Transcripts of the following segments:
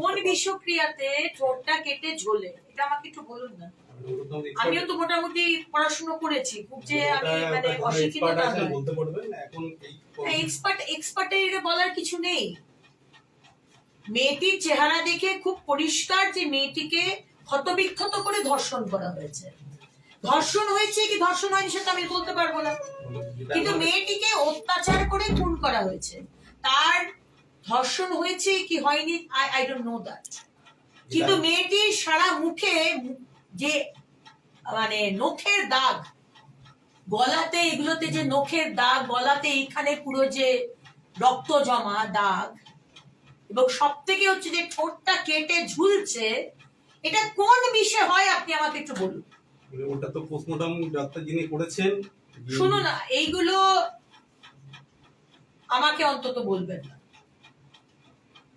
কোন বিষক্রিয়াতে ঠোঁটটা কেটে ঝোলে? এটা আমাকে একটু বলুন না। আমিও তো মোটামুটি পড়াশোনা করেছি খুব যে আমি মানে অশিক্ষিত এক্সপার্ট এটা বলার কিছু নেই। মেয়েটির চেহারা দেখে খুব পরিষ্কার যে মেয়েটিকে ক্ষতবিক্ষত করে ধর্ষণ করা হয়েছে। ধর্ষণ হয়েছে কি ধর্ষণ হয়নি সেটা আমি বলতে পারব না। কিন্তু মেয়েটিকে অত্যাচার করে খুন করা হয়েছে। তার ধর্ষণ হয়েছে কি হয়নি? I I don't know that কিন্তু মেয়েটির সারা মুখে যে মানে নখের দাগ গলাতে এগুলোতে যে নখের দাগ গলাতে এইখানে পুরো যে রক্ত জমা দাগ এবং সব থেকে হচ্ছে যে ঠোঁটটা কেটে ঝুলছে এটা কোন বিষয় হয় আপনি আমাকে একটু বলুন। ওটা তো পোস্টমর্টম ডাক্তার যিনি করেছেন শুনো না এইগুলো আমাকে অন্তত বলবেন না।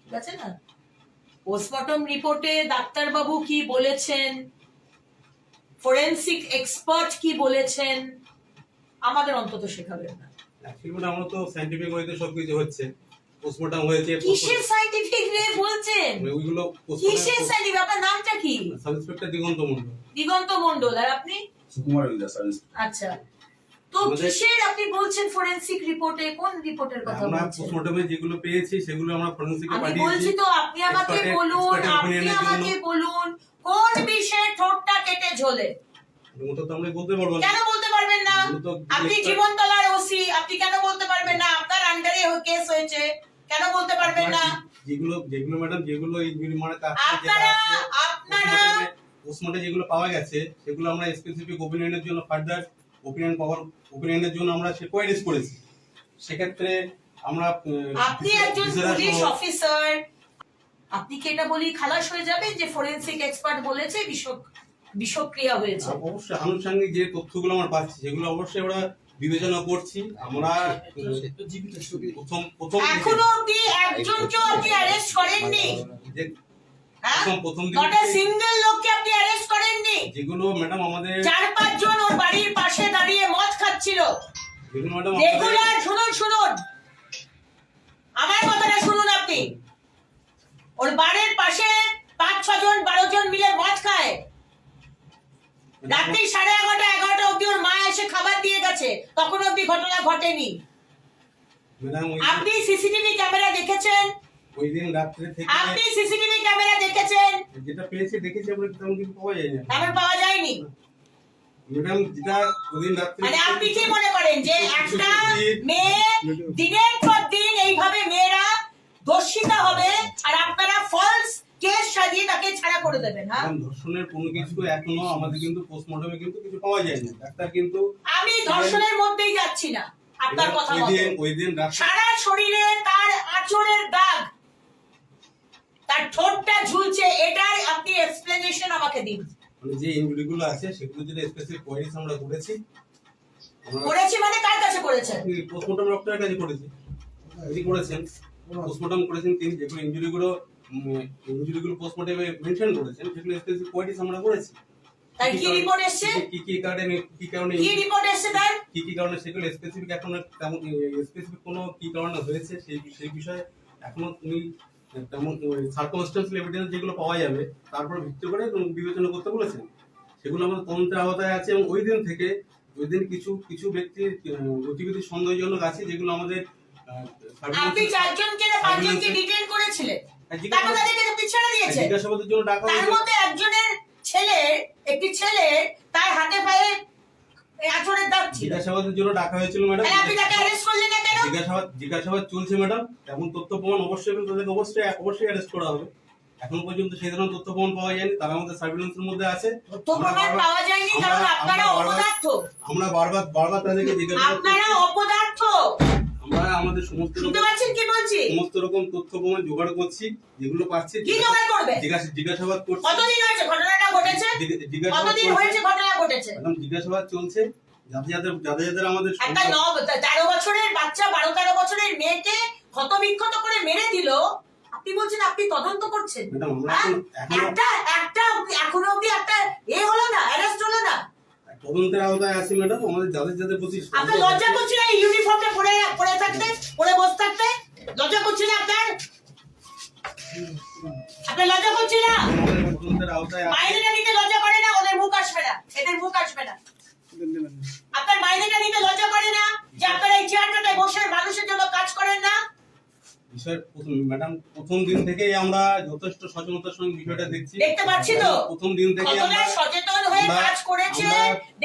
ঠিক আছে না? পোস্টমর্টম রিপোর্টে ডাক্তারবাবু কি বলেছেন? ফরেন্সিক এক্সপার্ট কি বলেছেন? আমাদের অন্তত শেখাবেন না। আমরা তো সাইন্টিফিক ওয়েতে সবকিছু হচ্ছে। পোস্টমর্টম হয়েছে কিসের সাইন্টিফিক রে বলছেন? মানে ওইগুলো কিসের সাইন্টিফিক আপনার নামটা কি? সাব ইন্সপেক্টর দিগন্ত মন্ডল দিগন্ত মন্ডল আর আপনি? সুকুমার আচ্ছা। তো কিসের আপনি বলছেন ফরেন্সিক রিপোর্টে কোন রিপোর্টের কথা আমরা বলছেন? পোস্টমর্টমে যেগুলো পেয়েছি সেগুলো আমরা ফরেন্সিকে আমি পাঠিয়েছি। বলছি তো আপনি আমাকে Expert- বলুন expert আপনি এর জন্য। আমাকে বলুন কোন বিষয়ে ঠোঁটটা কেটে ঝোলে? তো আমরা বলতে পারব না। কেন বলতে পারবেন না? এগুলো তো আপনি জীবনতলার ওসি আপনি কেন বলতে পারবেন না? আপনার আন্ডারে কেস হয়েছে কেন বলতে পারবেন না? যেগুলো যেগুলো ম্যাডাম যেগুলো ইনজুরি মানে কাজ আপনারা আপনারা পোস্টমর্টমে যেগুলো পাওয়া গেছে সেগুলো আমরা স্পেসিফিক ওপিনিয়নের জন্য ফার্দার ওপিনিয়ন পাওয়ার ওপিনিয়নের জন্য আমরা সে কোয়ারিজ করেছি। সেক্ষেত্রে আমরা আপনি একজন পুলিশ অফিসার আপনি কি এটা বলি খালাস হয়ে যাবেন যে ফরেন্সিক এক্সপার্ট বলেছে বিষক বিষক্রিয়া হয়েছে? অবশ্যই আনুষঙ্গিক যে তথ্যগুলো আমরা পাচ্ছি সেগুলো অবশ্যই আমরা বিবেচনা করছি। আমরা প্রথম প্রথম এখনও অব্দি একজনকেও আপনি অ্যারেস্ট করেননি। যে প্রথম প্রথম দিন নট সিঙ্গেল লোককে আপনি অ্যারেস্ট করেননি। যেগুলো ম্যাডাম আমাদের চার পাঁচ জন ওর বাড়ির পাশে দাঁড়িয়ে মদ খাচ্ছিল। যেগুলো ম্যাডাম রেগুলার শুনুন শুনুন। আমার কথাটা শুনুন আপনি। ওর বাড়ির পাশে পাঁচ ছ জন বারো জন মিলে মদ খায়। রাত্রি সাড়ে এগারোটা এগারোটা অব্দি ওর মা এসে খাবার দিয়ে গেছে। তখন অব্দি ঘটনা ঘটেনি। আপনি সিসিটিভি ক্যামেরা দেখেছেন? ওই দিন রাত্রে থেকে আপনি সিসিটিভি ক্যামেরা দেখেছেন? যেটা পেয়েছি দেখেছি আমরা তেমন কিছু পাওয়া যায় না তেমন পাওয়া যায়নি? ম্যাডাম যেটা ওই দিন রাত্রে মানে আপনি কি মনে করেন যে একটা মেয়ে দিনের পর দিন এইভাবে মেয়েরা দর্শিতা হবে আর আপনারা ফলস কেস সাজিয়ে তাকে ছাড়া করে দেবেন হ্যাঁ? ধর্ষণের কোনো কিছু এখনও আমাদের কিন্তু পোস্টমর্টমে কিন্তু কিছু পাওয়া যায়নি। ডাক্তার কিন্তু আমি ধর্ষণের মধ্যেই যাচ্ছি না আপনার কথা ওই দিন ওই দিন সারা শরীরে তার আঁচড়ের দাগ। তার ঠোঁটটা ঝুলছে এটার আপনি এক্সপ্লেনেশন আমাকে দিন। মানে যে ইনজুরি গুলো আছে সেগুলো যেটা স্পেসিফিক কোয়ারিজ আমরা করেছি। করেছি মানে কার কাছে করেছেন? পোস্টমর্টম ডক্টরের কাছে করেছি। তিনি করেছেন। পোস্টমর্টম করেছেন তিনি যেগুলো ইনজুরি গুলো ইনজুরি গুলো পোস্টমর্টমে মেনশন করেছেন সেগুলো স্পেসিফিক কোয়ারিজ আমরা করেছি। তার কি রিপোর্ট এসছে? কি কি কারণে কি কারণে কি রিপোর্ট এসছে তার? কি কি কারণে সেগুলো স্পেসিফিক এখনও তেমন স্পেসিফিক কোনো কি কারণে হয়েছে সেই সেই বিষয়ে এখনও তুমি তেমন সার্কমস্টেন্সিয়াল এভিডেন্স যেগুলো পাওয়া যাবে তারপর ভিত্তি করে বিবেচনা করতে বলেছেন। সেগুলো আমাদের তদন্তের আওতায় আছে এবং ওই দিন থেকে ওই দিন কিছু কিছু ব্যক্তির গতিবিধি সন্দেহজনক আছে যেগুলো আমাদের আপনি চারজনকে না পাঁচজনকে ডিটেইন করেছিলেন? হ্যাঁ, তারপর তাদেরকে দিয়েছেন। জিজ্ঞাসাবাদের জন্য ডাকা তার মধ্যে একজনের ছেলে একটি ছেলে তার আচরের দাগ ছিল। জিজ্ঞাসাবাদের জন্য ডাকা হয়েছিল ম্যাডাম। তাহলে আপনি তাকে অ্যারেস্ট করলেন না কেন? জিজ্ঞাসাবাদ জিজ্ঞাসাবাদ চলছে ম্যাডাম। তেমন তথ্য প্রমাণ অবশ্যই তাদেরকে অবশ্যই অবশ্যই অ্যারেস্ট করা হবে। এখন পর্যন্ত সেই ধরনের তথ্য প্রমাণ পাওয়া যায়নি। তারা আমাদের সার্ভিলেন্সের মধ্যে আছে। প্রমাণ পাওয়া যায়নি কারণ আমরা- আপনারা বারবার- অপদার্থ। আমরা বারবার বারবার তাদেরকে জিজ্ঞাসা আপনারা অপদার্থ। আমরা আমাদের সমস্ত শুনতে পাচ্ছেন কি বলছি? সমস্ত রকম তথ্য প্রমাণ জোগাড় করছি যেগুলো পাচ্ছি কি জোগাড় করবে? জিজ্ঞাসা জিজ্ঞাসাবাদ করছি। কতদিন হয়েছে? ঘটনাটা ঘটেছে? কতদিন হয়েছে? ঘটনা ঘটেছে? এখন জিজ্ঞাসাবাদ চলছে। যাদের যাদের যাদের আমাদের একটা ন তেরো বছরের বাচ্চা বারো তেরো বছরের মেয়েকে ক্ষতবিক্ষত করে মেরে দিল। আপনি বলছেন আপনি তদন্ত করছেন? হ্যাঁ? একটা একটা এখনও অব্দি একটা এ হলো না অ্যারেস্ট হলো না। তদন্তের আওতায় আসি ম্যাডাম আমাদের যাদের যাদের প্রতি আপনি লজ্জা করছি না ইউনিফর্মে পরে পরে থাকতে পরে বসে থাকতে? লজ্জা করছি না আপনার? আপনি লজ্জা করছি না? তদন্তের আওতায় বিষয় প্রথম ম্যাডাম প্রথম দিন থেকেই আমরা যথেষ্ট সচেতনতার সঙ্গে বিষয়টা দেখছি। দেখতে পাচ্ছি তো? প্রথম দিন থেকেই আমরা সচেতন হয়ে কাজ করেছে?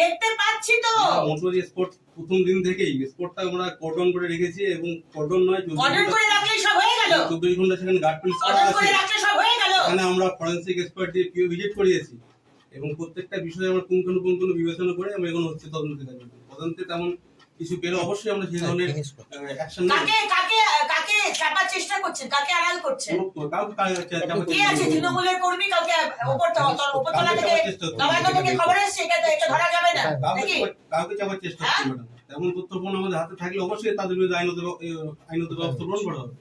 দেখতে পাচ্ছি তো? মোটর স্পোর্ট প্রথম দিন থেকেই স্পোর্টটা আমরা কর্ডন করে রেখেছি এবং কর্ডন নয় অর্ডার করে রাখলে সব হয়ে গেল? চব্বিশ ঘণ্টা সেখানে গার্ড পুলিশ করা অর্ডার আছে করে রাখলে সব হয়ে গেল? এখানে আমরা ফরেন্সিক এক্সপার্ট দিয়ে পিও ভিজিট করিয়েছি। এবং প্রত্যেকটা বিষয়ে আমরা কোন কোন কোন কোন বিবেচনা করে আমরা এখন হচ্ছে তদন্তে থাকব তদন্তে তেমন কিছু পেলে অবশ্যই আমরা সেই ধরনের অ্যাকশন নেব। কাকে কাকে কাকে চাপার চেষ্টা করছেন কাকে আড়াল করছেন কে আছে? তৃণমূলের কর্মী কাউকে উপর উপরতলা থেকে নবান্ন থেকে খবর এসছে? এটা ধরা যাবে না কাউকে নাকি? কাউকে চাপার চেষ্টা করছেন এমন তথ্য আমাদের হাতে থাকলে অবশ্যই তাদের বিরুদ্ধে আইনত আইনত ব্যবস্থা গ্রহণ করা হবে।